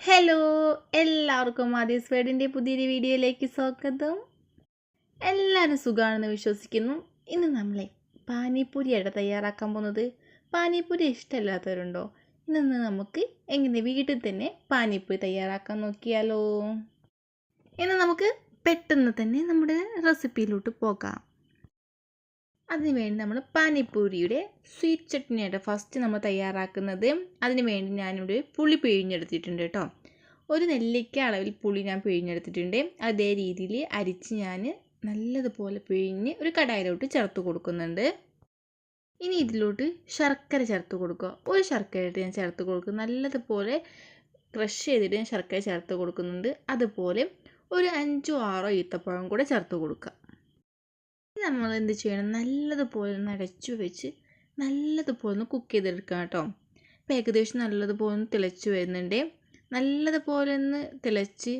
Hello എല്ലാവർക്കും ആദീസ് വേഡിന്റെ പുതിയൊരു വീഡിയോയിലേക്ക് സ്വാഗതം. എല്ലാവരും സുഖമാണെന്ന് വിശ്വസിക്കുന്നു. ഇന്ന് നമ്മളെ പാനിപ്പൂരിയാണ് തയ്യാറാക്കാൻ പോകുന്നത് പാനിപ്പൂരി ഇഷ്ടമല്ലാത്തവരുണ്ടോ? ഇന്ന് നമുക്ക് എങ്ങനെ വീട്ടിൽ തന്നെ പാനിപ്പൂരി തയ്യാറാക്കാൻ നോക്കിയാലോ? ഇന്ന് നമുക്ക് പെട്ടെന്ന് തന്നെ നമ്മുടെ റെസിപ്പിയിലോട്ട് പോകാം. അതിന് വേണ്ടി നമ്മൾ പാനിപ്പൂരിയുടെ സ്വീറ്റ് ചട്നിയായിട്ട് ഫസ്റ്റ് നമ്മൾ തയ്യാറാക്കുന്നത്. അതിന് വേണ്ടി ഞാനിവിടെ പുളി പിഴിഞ്ഞെടുത്തിട്ടുണ്ട് കേട്ടോ. ഒരു നെല്ലിക്ക അളവിൽ പുളി ഞാൻ പിഴിഞ്ഞെടുത്തിട്ടുണ്ട്. അതേ രീതിയിൽ അരിച്ച് ഞാൻ നല്ലതുപോലെ പിഴിഞ്ഞ് ഒരു കടായിലോട്ട് ചേർത്ത് കൊടുക്കുന്നുണ്ട്. ഇനി ഇതിലോട്ട് ശർക്കര ചേർത്ത് കൊടുക്കുക. ഒരു ശർക്കരയിട്ട് ഞാൻ ചേർത്ത് കൊടുക്കും. നല്ലതുപോലെ ക്രഷ് ചെയ്തിട്ട് ഞാൻ ശർക്കര ചേർത്ത് കൊടുക്കുന്നുണ്ട്. അതുപോലെ ഒരു അഞ്ചോ ആറോ ഈത്തപ്പഴം കൂടെ ചേർത്ത് കൊടുക്കുക. നമ്മൾ എന്ത് ചെയ്യണം? നല്ലതുപോലെ ഒന്ന് അടച്ചു വെച്ച് നല്ലതുപോലെ ഒന്ന് കുക്ക് ചെയ്തെടുക്കുക കേട്ടോ. അപ്പോൾ ഏകദേശം നല്ലതുപോലെ ഒന്ന് തിളച്ച് വരുന്നുണ്ട്. നല്ലതുപോലെ ഒന്ന് തിളച്ച്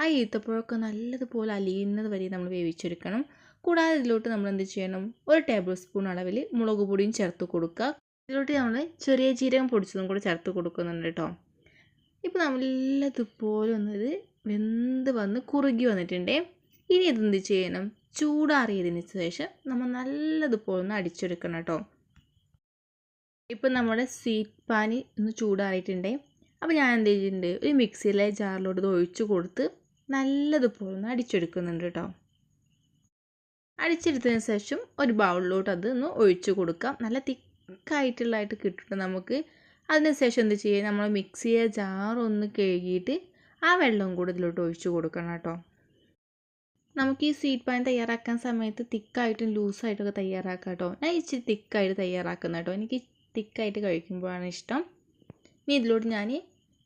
ആ ഈത്തപ്പഴമൊക്കെ നല്ലതുപോലെ അലിയുന്നത് വരെ നമ്മൾ വേവിച്ചെടുക്കണം. കൂടാതെ ഇതിലോട്ട് നമ്മൾ എന്ത് ചെയ്യണം? ഒരു ടേബിൾ സ്പൂൺ അളവിൽ മുളക് പൊടിയും ചേർത്ത് കൊടുക്കുക. ഇതിലോട്ട് നമ്മൾ ചെറിയ ജീരകം പൊടിച്ചതും കൂടെ ചേർത്ത് കൊടുക്കുന്നുണ്ട് കേട്ടോ. ഇപ്പോൾ നല്ലതുപോലെ ഒന്നത് വെന്ത് വന്ന് കുറുകി വന്നിട്ടുണ്ട്. ഇനി ഇതെന്ത് ചെയ്യണം? ചൂടാറിയതിന് ശേഷം നമ്മൾ നല്ലതുപോലെ ഒന്ന് അടിച്ചെടുക്കണം കേട്ടോ. ഇപ്പം നമ്മുടെ സ്വീറ്റ് പാനി ഒന്ന് ചൂടാറിയിട്ടുണ്ടേ. അപ്പോൾ ഞാൻ എന്ത് ചെയ്തിട്ടുണ്ട്? ഒരു മിക്സിയിലെ ജാറിലോട്ട് ഇത് ഒഴിച്ചു കൊടുത്ത് നല്ലതുപോലെ ഒന്ന് അടിച്ചെടുക്കുന്നുണ്ട് കേട്ടോ. അടിച്ചെടുത്തതിന് ശേഷം ഒരു ബൗളിലോട്ട് അത് ഒന്ന് ഒഴിച്ചു കൊടുക്കാം. നല്ല തിക്കായിട്ടുള്ളതായിട്ട് കിട്ടും നമുക്ക്. അതിന് ശേഷം എന്ത് ചെയ്യുക? നമ്മൾ മിക്സിയെ ജാറൊന്ന് കഴുകിയിട്ട് ആ വെള്ളം കൂടെ ഇതിലോട്ട് ഒഴിച്ചു കൊടുക്കണം കേട്ടോ. നമുക്ക് ഈ സ്വീറ്റ് പാൻ തയ്യാറാക്കാൻ സമയത്ത് തിക്കായിട്ടും ലൂസായിട്ടൊക്കെ തയ്യാറാക്കാം കേട്ടോ ഞാൻ ഇച്ചിരി തിക്കായിട്ട് തയ്യാറാക്കുന്ന കേട്ടോ എനിക്ക് തിക്കായിട്ട് കഴിക്കുമ്പോഴാണ് ഇഷ്ടം. ഇനി ഇതിലോട്ട് ഞാൻ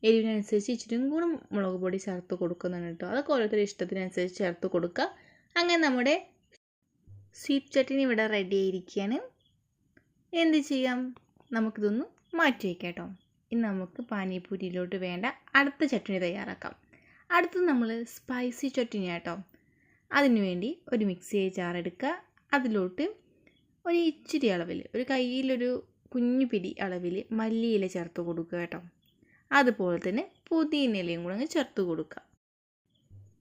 എരിവിനനുസരിച്ച് ഇച്ചിരി കൂടെ മുളക് പൊടി ചേർത്ത് കൊടുക്കുന്നുണ്ട് കേട്ടോ അതൊക്കെ ഓരോരുത്തരുടെ ഇഷ്ടത്തിനനുസരിച്ച് ചേർത്ത് കൊടുക്കുക. അങ്ങനെ നമ്മുടെ സ്വീറ്റ് ചട്ടിനി ഇവിടെ റെഡി ആയിരിക്കുകയാണ്. എന്ത് ചെയ്യാം? നമുക്കിതൊന്ന് മാറ്റി വയ്ക്കാം കേട്ടോ ഇനി നമുക്ക് പാനിപ്പൂരിയിലോട്ട് വേണ്ട അടുത്ത ചട്ടിനി തയ്യാറാക്കാം. അടുത്തത് നമ്മൾ സ്പൈസി ചട്ടിനി കേട്ടോ അതിനു വേണ്ടി ഒരു മിക്സി ജാർ എടുക്കുക അതിലോട്ട് ഒരു ഇച്ചിരി അളവിൽ ഒരു കയ്യിലൊരു കുഞ്ഞു പിടി അളവിൽ മല്ലിയില ചേർത്ത് കൊടുക്കുക കേട്ടോ. അതുപോലെ തന്നെ പുതിനയിലയും കൂടെ അങ്ങ് ചേർത്ത് കൊടുക്കുക.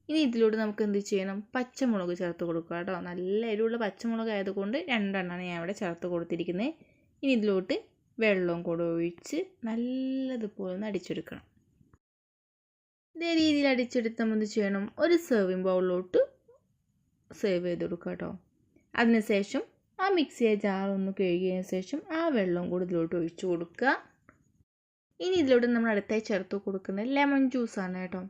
ഇനി ഇതിലൂടെ നമുക്ക് എന്ത് ചെയ്യണം? പച്ചമുളക് ചേർത്ത് കൊടുക്കുക കേട്ടോ. നല്ല എരിവുള്ള പച്ചമുളക് ആയതുകൊണ്ട് രണ്ടെണ്ണമാണ് ഞാൻ ഇവിടെ ചേർത്ത് കൊടുത്തിരിക്കുന്നത്. ഇനി ഇതിലോട്ട് വെള്ളവും കൂടെ ഒഴിച്ച് നല്ലതുപോലെ ഒന്ന് അടിച്ചെടുക്കണം. ഇതേ രീതിയിൽ അടിച്ചെടുത്താൽ എന്ത് ചെയ്യണം? ഒരു സെർവിങ് ബൗളിലോട്ട് സേവ് ചെയ്ത് കേട്ടോ. അതിനുശേഷം ആ മിക്സിയെ ജാർ ഒന്ന് കഴുകിയതിന് ശേഷം ആ വെള്ളം കൂടി ഇതിലോട്ട് ഒഴിച്ചു കൊടുക്കുക. ഇനി ഇതിലോട്ട് നമ്മൾ അടുത്തായി ചേർത്ത് കൊടുക്കുന്നത് ലെമൺ ജ്യൂസാണ് കേട്ടോ.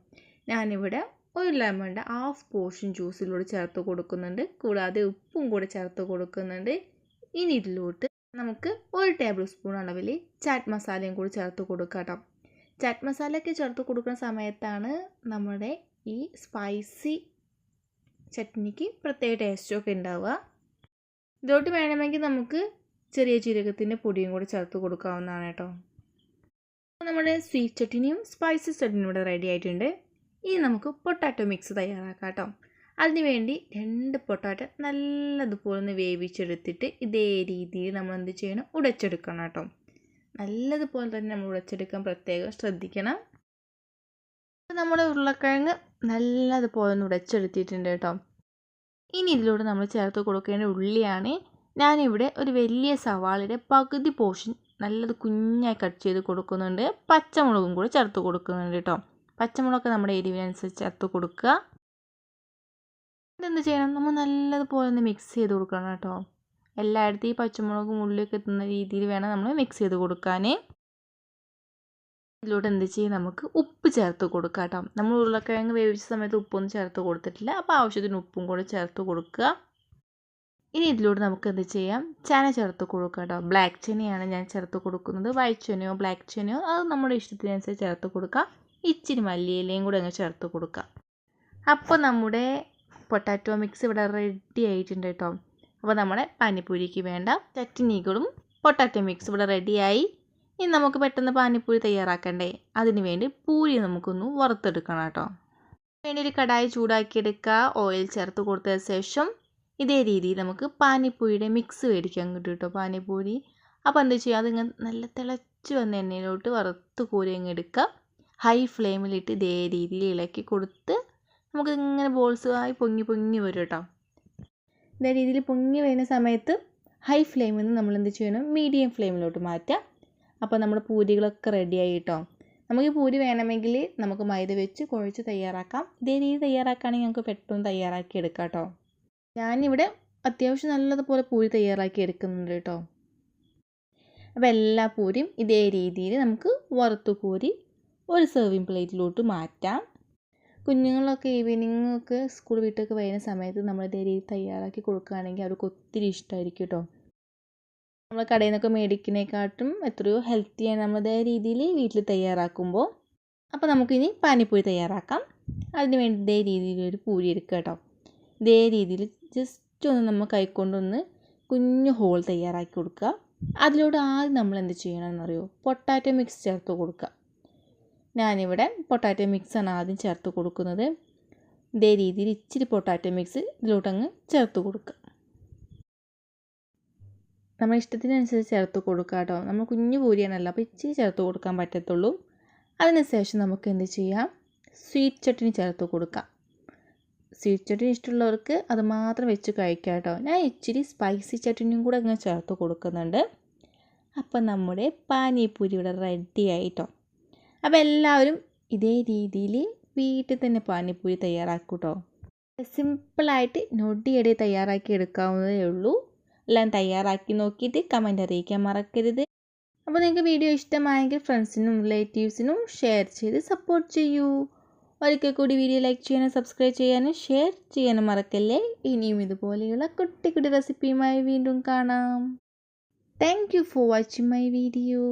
ഞാനിവിടെ ഒരു ലെമണിന്റെ ഹാഫ് പോർഷൻ ജ്യൂസിലൂടെ ചേർത്ത് കൊടുക്കുന്നുണ്ട്. കൂടാതെ ഉപ്പും കൂടെ ചേർത്ത് കൊടുക്കുന്നുണ്ട്. ഇനി ഇതിലോട്ട് നമുക്ക് ഒരു ടേബിൾ സ്പൂൺ അളവിൽ ചാറ്റ് മസാലയും കൂടി ചേർത്ത് കൊടുക്കുക കേട്ടോ. ചാറ്റ് മസാലയൊക്കെ ചേർത്ത് കൊടുക്കുന്ന സമയത്താണ് നമ്മുടെ ഈ സ്പൈസി ചട്നിക്ക് പ്രത്യേക ടേസ്റ്റൊക്കെ ഉണ്ടാവുക. ഇതോട്ട് വേണമെങ്കിൽ നമുക്ക് ചെറിയ ജീരകത്തിന്റെ പൊടിയും കൂടി ചേർത്ത് കൊടുക്കാവുന്നതാണ് കേട്ടോ. നമ്മുടെ സ്വീറ്റ് ചട്നിയും സ്പൈസി ചട്നിയും ഇവിടെ റെഡി ആയിട്ടുണ്ട്. ഇനി നമുക്ക് പൊട്ടാറ്റോ മിക്സ് തയ്യാറാക്കാം കേട്ടോ. അതിന് വേണ്ടി രണ്ട് പൊട്ടാറ്റോ നല്ലതുപോലെ ഒന്ന് വേവിച്ചെടുത്തിട്ട് ഇതേ രീതിയിൽ നമ്മൾ എന്ത് ചെയ്യണം? ഉടച്ചെടുക്കണം കേട്ടോ. നല്ലതുപോലെ തന്നെ നമ്മൾ ഉടച്ചെടുക്കാൻ പ്രത്യേകം ശ്രദ്ധിക്കണം. നമ്മുടെ ഉരുളക്കിഴങ്ങ് നല്ലതുപോലെ ഒന്ന് ഉടച്ചെടുത്തിട്ടുണ്ട് കേട്ടോ. ഇനി ഇതിലൂടെ നമ്മൾ ചേർത്ത് കൊടുക്കേണ്ട ഉള്ളിയാണ് ഞാനിവിടെ ഒരു വലിയ സവാളയുടെ പകുതി പോർഷൻ നല്ലത് കുഞ്ഞായി കട്ട് ചെയ്ത് കൊടുക്കുന്നുണ്ട്. പച്ചമുളകും കൂടെ ചേർത്ത് കൊടുക്കുന്നുണ്ട് കേട്ടോ. പച്ചമുളകൊക്കെ നമ്മുടെ എരിവിനനുസരിച്ച് ചേർത്ത് കൊടുക്കുക. ഇതെന്ത് ചെയ്യണം? നമ്മൾ നല്ലതുപോലെ ഒന്ന് മിക്സ് ചെയ്ത് കൊടുക്കണം കേട്ടോ. എല്ലായിടത്തും ഈ പച്ചമുളകും ഉള്ളിയൊക്കെ എത്തുന്ന രീതിയിൽ വേണം നമ്മൾ മിക്സ് ചെയ്ത് കൊടുക്കാൻ. ഇതിലൂടെ എന്ത് ചെയ്യും? നമുക്ക് ഉപ്പ് ചേർത്ത് കൊടുക്കുക കേട്ടോ. നമ്മൾ ഉരുളക്കിഴങ്ങ് വേവിച്ച സമയത്ത് ഉപ്പൊന്നും ചേർത്ത് കൊടുത്തിട്ടില്ല. അപ്പോൾ ആവശ്യത്തിന് ഉപ്പും കൂടെ ചേർത്ത് കൊടുക്കുക. ഇനി ഇതിലൂടെ നമുക്ക് എന്ത് ചെയ്യാം? ചന ചേർത്ത് കൊടുക്കുക കേട്ടോ. ബ്ലാക്ക് ചെനയാണ് ഞാൻ ചേർത്ത് കൊടുക്കുന്നത്. വൈറ്റ് ചെനയോ ബ്ലാക്ക് ചെനയോ അത് നമ്മുടെ ഇഷ്ടത്തിനനുസരിച്ച് ചേർത്ത് കൊടുക്കുക ഇച്ചിരി മല്ലിയിലയും കൂടെ അങ്ങ് ചേർത്ത് കൊടുക്കുക അപ്പോൾ നമ്മുടെ പൊട്ടാറ്റോ മിക്സ് ഇവിടെ റെഡി ആയിട്ടുണ്ട് കേട്ടോ. അപ്പോൾ നമ്മുടെ പാനിപ്പൂരിക്ക് വേണ്ട ചട്നികളും പൊട്ടാറ്റോ മിക്സ് ഇവിടെ റെഡിയായി ഇനി നമുക്ക് പെട്ടെന്ന് പാനിപ്പൂരി തയ്യാറാക്കണ്ടേ. അതിന് വേണ്ടി പൂരി നമുക്കൊന്ന് വറുത്തെടുക്കണം കേട്ടോ. വേണ്ടി ഒരു കടായി ചൂടാക്കിയെടുക്കുക ഓയിൽ ചേർത്ത് കൊടുത്തതിന് ശേഷം ഇതേ രീതിയിൽ നമുക്ക് പാനിപ്പൂരിയുടെ മിക്സ് മേടിക്കാൻ കിട്ടും കേട്ടോ പാനിപ്പൂരി. അപ്പോൾ എന്താ ചെയ്യുക അതിങ്ങനെ നല്ല തിളച്ച് വന്ന എണ്ണയിലോട്ട് വറുത്ത് കോരി അങ്ങ് എടുക്കുക ഹൈ ഫ്ലെയിമിലിട്ട് ഇതേ രീതിയിൽ ഇളക്കി കൊടുത്ത് നമുക്ക് ഇങ്ങനെ ബോൾസ് ആയി പൊങ്ങി പൊങ്ങി വരും കേട്ടോ. ഇതേ രീതിയിൽ പൊങ്ങി വരുന്ന സമയത്ത് ഹൈ ഫ്ലെയിമിൽ നിന്ന് നമ്മൾ എന്ത് ചെയ്യണം? മീഡിയം ഫ്ലെയിമിലോട്ട് മാറ്റാം. അപ്പോൾ നമ്മുടെ പൂരികളൊക്കെ റെഡിയായി കേട്ടോ നമുക്ക് പൂരി വേണമെങ്കിൽ നമുക്ക് മൈദ വെച്ച് കുഴച്ച് തയ്യാറാക്കാം. ഇതേ രീതി തയ്യാറാക്കുകയാണെങ്കിൽ നമുക്ക് പെട്ടെന്ന് തയ്യാറാക്കി എടുക്കാം കേട്ടോ. ഞാനിവിടെ അത്യാവശ്യം നല്ലതുപോലെ പൂരി തയ്യാറാക്കി എടുക്കുന്നുണ്ട് കേട്ടോ. അപ്പോൾ എല്ലാ പൂരിയും ഇതേ രീതിയിൽ നമുക്ക് വറുത്ത് പൂരി ഒരു സെർവിങ് പ്ലേറ്റിലോട്ട് മാറ്റാം. കുഞ്ഞുങ്ങളൊക്കെ ഈവനിങ് ഒക്കെ സ്കൂൾ വിട്ടൊക്കെ വരുന്ന സമയത്ത് നമ്മൾ ഇതേ രീതി തയ്യാറാക്കി കൊടുക്കുകയാണെങ്കിൽ അവർക്ക് ഒത്തിരി ഇഷ്ടമായിരിക്കും കേട്ടോ. നമ്മൾ കടയിൽ നിന്നൊക്കെ മേടിക്കുന്നതിനെക്കാട്ടും എത്രയോ ഹെൽത്തിയാണ് നമ്മൾ ഇതേ രീതിയിൽ വീട്ടിൽ തയ്യാറാക്കുമ്പോൾ. അപ്പോൾ നമുക്കിനി പാനിപ്പൂരി തയ്യാറാക്കാം. അതിന് വേണ്ടി ഇതേ രീതിയിൽ ഒരു പൂരി എടുക്കുക കേട്ടോ. ഇതേ രീതിയിൽ ജസ്റ്റ് ഒന്ന് നമ്മൾ കൈക്കൊണ്ടൊന്ന് കുഞ്ഞു ഹോൾ തയ്യാറാക്കി കൊടുക്കുക. അതിലൂടെ ആദ്യം നമ്മൾ എന്ത് ചെയ്യണമെന്നറിയോ? പൊട്ടാറ്റോ മിക്സ് ചേർത്ത് കൊടുക്കുക. ഞാനിവിടെ പൊട്ടാറ്റോ മിക്സാണ് ആദ്യം ചേർത്ത് കൊടുക്കുന്നത്. ഇതേ രീതിയിൽ ഇച്ചിരി പൊട്ടാറ്റോ മിക്സ് ഇതിലോട്ടങ്ങ് ചേർത്ത് കൊടുക്കുക. നമ്മുടെ ഇഷ്ടത്തിനനുസരിച്ച് ചേർത്ത് കൊടുക്കുക കേട്ടോ നമ്മൾ കുഞ്ഞു പൂരിയാണല്ലോ അപ്പോൾ ഇച്ചിരി ചേർത്ത് കൊടുക്കാൻ പറ്റത്തുള്ളൂ. അതിനുശേഷം നമുക്ക് എന്ത് ചെയ്യാം? സ്വീറ്റ് ചട്ടിനി ചേർത്ത് കൊടുക്കാം. സ്വീറ്റ് ചട്ടിനി ഇഷ്ടമുള്ളവർക്ക് അത് മാത്രം വെച്ച് കഴിക്കാം കേട്ടോ ഞാൻ ഇച്ചിരി സ്പൈസി ചട്ടിനിയും കൂടെ ഇങ്ങനെ ചേർത്ത് കൊടുക്കുന്നുണ്ട്. അപ്പം നമ്മുടെ പാനിപ്പൂരി ഇവിടെ റെഡി ആയിട്ടോ അപ്പോൾ എല്ലാവരും ഇതേ രീതിയിൽ വീട്ടിൽ തന്നെ പാനിപ്പൂരി തയ്യാറാക്കൂട്ടോ കേട്ടോ സിമ്പിളായിട്ട് നൊടിയടി തയ്യാറാക്കി എടുക്കാവുന്നതേ ഉള്ളൂ. എല്ലാം തയ്യാറാക്കി നോക്കിയിട്ട് കമന്റ് അറിയിക്കാൻ മറക്കരുത്. അപ്പോൾ നിങ്ങൾക്ക് വീഡിയോ ഇഷ്ടമായെങ്കിൽ ഫ്രണ്ട്സിനും റിലേറ്റീവ്സിനും ഷെയർ ചെയ്ത് സപ്പോർട്ട് ചെയ്യൂ. ഒരിക്കൽ കൂടി വീഡിയോ ലൈക്ക് ചെയ്യാനും സബ്സ്ക്രൈബ് ചെയ്യാനും ഷെയർ ചെയ്യാനും മറക്കല്ലേ? ഇനിയും ഇതുപോലെയുള്ള കുട്ടി കുട്ടി റെസിപ്പിയുമായി വീണ്ടും കാണാം. Thank you for watching my video